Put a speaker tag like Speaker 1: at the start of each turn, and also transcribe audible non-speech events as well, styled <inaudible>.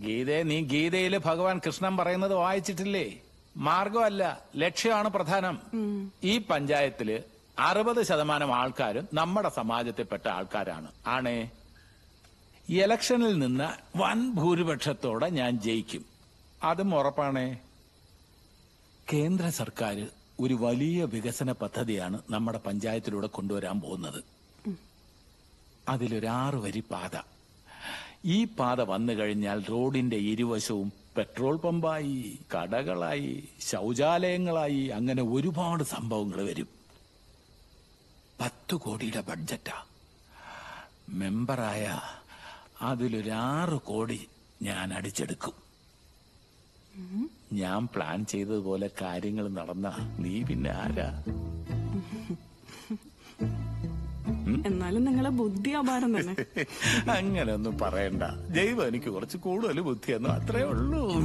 Speaker 1: ഗീതയെ നീ ഗീതയിൽ ഭഗവാൻ കൃഷ്ണൻ പറയുന്നത് വായിച്ചിട്ടില്ലേ? മാർഗമല്ല ലക്ഷ്യമാണ് പ്രധാനം. ഈ പഞ്ചായത്തിൽ അറുപത് ശതമാനം ആൾക്കാരും നമ്മുടെ സമാജത്തിൽപ്പെട്ട ആൾക്കാരാണ്. ആണേ? ഇലക്ഷനിൽ നിന്ന് വൻ ഭൂരിപക്ഷത്തോടെ ഞാൻ ജയിക്കും. അതും ഉറപ്പാണേ? കേന്ദ്ര സർക്കാർ ഒരു വലിയ വികസന പദ്ധതിയാണ് നമ്മുടെ പഞ്ചായത്തിലൂടെ കൊണ്ടുവരാൻ പോകുന്നത്. അതിലൊരാറ് വരി പാത. ഈ പാത വന്നു കഴിഞ്ഞാൽ റോഡിന്റെ ഇരുവശവും പെട്രോൾ പമ്പായി കടകളായി ശൗചാലയങ്ങളായി അങ്ങനെ ഒരുപാട് സംഭവങ്ങൾ വരും. പത്ത് കോടിയുടെ ബഡ്ജറ്റാ. മെമ്പറായ അതിലൊരാറ് കോടി ഞാൻ അടിച്ചെടുക്കും. ഞാൻ പ്ലാൻ ചെയ്തതുപോലെ കാര്യങ്ങൾ നടന്ന നീ പിന്നെ ആരാ?
Speaker 2: എന്നാലും നിങ്ങളെ ബുദ്ധി അപാരം തന്നെ. <laughs>
Speaker 1: അങ്ങനെ ഒന്നും പറയണ്ട. ദൈവം എനിക്ക് കുറച്ച് കൂടുതൽ ബുദ്ധിയെന്നു അത്രേ ഉള്ളൂ. <laughs>